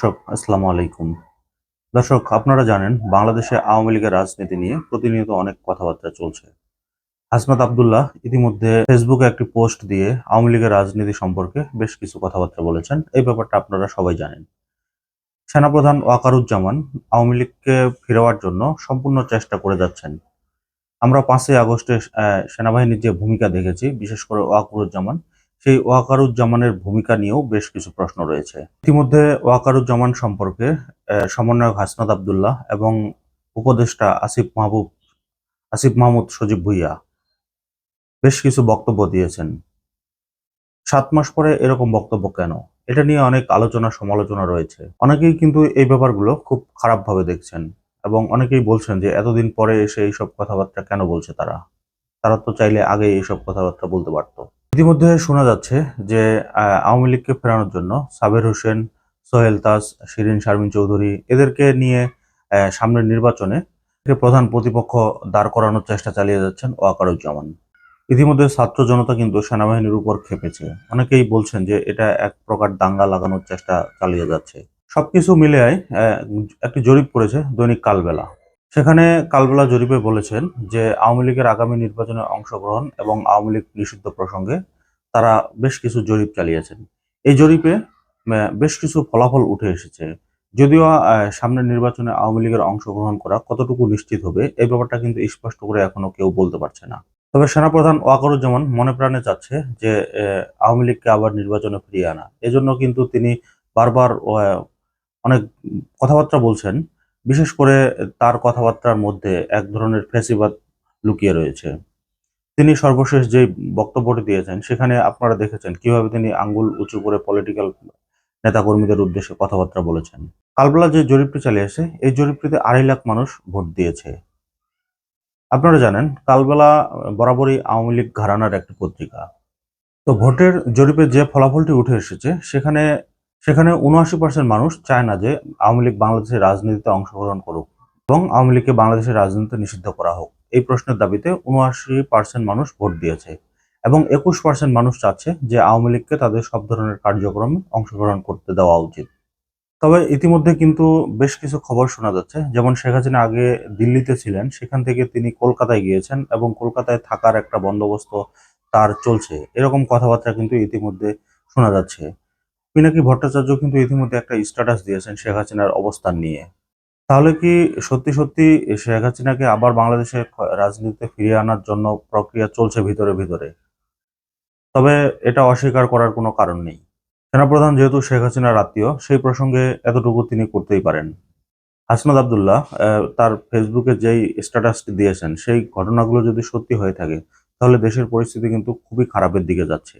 দর্শক, আসসালামু আলাইকুম। দর্শক, আপনারা জানেন, বাংলাদেশে আওয়ামী লীগের রাজনীতি নিয়ে প্রতিনিয়ত অনেক কথাবার্তা চলছে। হাসনাত আবদুল্লাহ ইতিমধ্যে ফেসবুকে একটি পোস্ট দিয়ে আওয়ামী লীগের রাজনীতি সম্পর্কে বেশ কিছু কথাবার্তা বলেছেন। এই ব্যাপারটা আপনারা সবাই জানেন। সেনাপ্রধান ওয়াকারুজ্জামান আওয়ামী লীগকে ফিরাবার জন্য সম্পূর্ণ চেষ্টা করে যাচ্ছেন। আমরা পাঁচই আগস্টে সেনাবাহিনীর যে ভূমিকা দেখেছি, বিশেষ করে ওয়াকারুজ্জামান সেই ওয়াকারুজ্জামানের ভূমিকা নিয়েও বেশ কিছু প্রশ্ন রয়েছে। ইতিমধ্যে ওয়াকারুজ্জামান সম্পর্কে সমন্বয়ক হাসনাত আবদুল্লাহ এবং উপদেষ্টা আসিফ মাহবুব, আসিফ মাহমুদ সজীব ভুইয়া বেশ কিছু বক্তব্য দিয়েছেন। সাত মাস পরে এরকম বক্তব্য কেন? এটা নিয়ে অনেক আলোচনা, সমালোচনা রয়েছে। অনেকেই কিন্তু এই ব্যাপারগুলো খুব খারাপভাবে দেখছেন এবং অনেকেই বলছেন যে এতদিন পরে এসে এইসব কথাবার্তা কেন বলছে তারা? তারা তো চাইলে আগে এইসব কথাবার্তা বলতে পারতো। ইতিমধ্যে শোনা যাচ্ছে যে আওয়ামী লীগকে ফেরানোর জন্য সাবের হোসেন, সোহেল তাজ শিরিন শারমিন চৌধুরী এদেরকে নিয়ে সামনের নির্বাচনে প্রধান প্রতিপক্ষ দাঁড় করানোর চেষ্টা চালিয়ে যাচ্ছেন ওয়াকারুজ্জামান। ইতিমধ্যে ছাত্র জনতা কিন্তু সেনাবাহিনীর উপর খেপেছে। অনেকেই বলছেন যে, এটা এক প্রকার দাঙ্গা লাগানোর চেষ্টা চালিয়ে যাচ্ছে। সবকিছু মিলে একটি জরিপ করেছে দৈনিক কালবেলা। সেখানে কালবেলা জরিপে বলেছেন যে আওয়ামী লীগের আগামী নির্বাচনে অংশগ্রহণ এবং আওয়ামী লীগ নিষিদ্ধ প্রসঙ্গে তারা বেশ কিছু জরিপ চালিয়েছেন। এই জরিপে বেশ কিছু ফলাফল উঠে এসেছে। যদিও সামনের নির্বাচনে আওয়ামী লীগের অংশগ্রহণ করা কতটুকু নিশ্চিত হবে, এই ব্যাপারটা কিন্তু স্পষ্ট করে এখনও কেউ বলতে পারছে না। তবে সেনাপ্রধান ওয়াকারুজ্জামান মনে প্রাণে চাচ্ছে যে আওয়ামী লীগকে আবার নির্বাচনে ফিরিয়ে আনা। এজন্য কিন্তু তিনি বারবার অনেক কথাবার্তা বলছেন বিশেষ করে তার কথাবার্তার মধ্যে এক ধরনের ফ্যাসিবাদ লুকিয়ে রয়েছে। তিনি সর্বশেষ যে বক্তব্যটি দিয়েছেন, সেখানে আপনারা দেখেছেন কীভাবে তিনি আঙ্গুল উঁচু করে পলিটিক্যাল নেতাকর্মীদের উদ্দেশ্যে কথাবার্তা বলেছেন। কালবেলা যে জরিপটি চালিয়েছে এই জরিপটিতে আড়াই লাখ মানুষ ভোট দিয়েছে। আপনারা জানেন, কালবেলা বরাবরই আওয়ামী লীগ ঘরানার একটি পত্রিকা। তো ভোটের জরিপে যে ফলাফলটি উঠে এসেছে, সেখানে সেখানে উনআশি পার্সেন্ট মানুষ চায় না যে আওয়ামী লীগ বাংলাদেশের রাজনীতিতে অংশগ্রহণ করুক এবং আওয়ামী লীগকে বাংলাদেশের রাজনীতিতে নিষিদ্ধ করা হোক। এই প্রশ্নের দাবিতে উনআশি পার্সেন্ট মানুষ ভোট দিয়েছে এবং একুশ পার্সেন্ট মানুষ চাচ্ছে যে আওয়ামী লীগকে তাদের সব ধরনের কার্যক্রমে অংশগ্রহণ করতে দেওয়া উচিত। তবে ইতিমধ্যে কিন্তু বেশ কিছু খবর শোনা যাচ্ছে। যেমন শেখ হাসিনা আগে দিল্লিতে ছিলেন, সেখান থেকে তিনি কলকাতায় গিয়েছেন এবং কলকাতায় থাকার একটা বন্দোবস্ত তার চলছে। এরকম কথাবার্তা কিন্তু ইতিমধ্যে শোনা যাচ্ছে। পিনাকি ভট্টাচার্য কিন্তু ইতিমধ্যে একটা স্ট্যাটাস দিয়েছেন শেখ হাসিনার অবস্থান নিয়ে। তাহলে কি সত্যি সত্যি শেখ হাসিনাকে আবার বাংলাদেশের রাজনীতিতে ফিরিয়ে আনার জন্য প্রক্রিয়া চলছে ভিতরে ভিতরে? তবে এটা অস্বীকার করার কোনো কারণ নেই। সেনাপ্রধান যেহেতু শেখ হাসিনার আত্মীয়, সেই প্রসঙ্গে এতটুকু তিনি করতেই পারেন। হাসনাদ আবদুল্লাহ তার ফেসবুকে যেই স্ট্যাটাসটি দিয়েছেন, সেই ঘটনাগুলো যদি সত্যি হয়ে থাকে, তাহলে দেশের পরিস্থিতি কিন্তু খুবই খারাপের দিকে যাচ্ছে।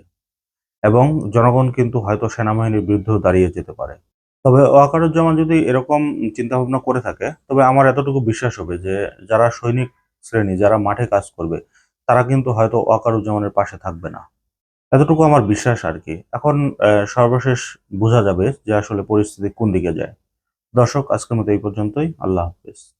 এবং জনগণ কিন্তু হয়তো সেনাবাহিনীর বিরুদ্ধেও দাঁড়িয়ে যেতে পারে। তবে ওয়াকারুজ্জামান যদি এরকম চিন্তা ভাবনা করে থাকে, তবে আমার এতটুকু বিশ্বাস হবে যে, যারা সৈনিক শ্রেণি, যারা মাঠে কাজ করবে, তারা কিন্তু হয়তো ওয়াকারুজ্জামানের পাশে থাকবে না। এতটুকু আমার বিশ্বাস আর কি। এখন সর্বশেষ বোঝা যাবে যে আসলে পরিস্থিতি কোন দিকে যায়। দর্শক, আজকের মতো এই পর্যন্তই। আল্লাহ হাফেজ।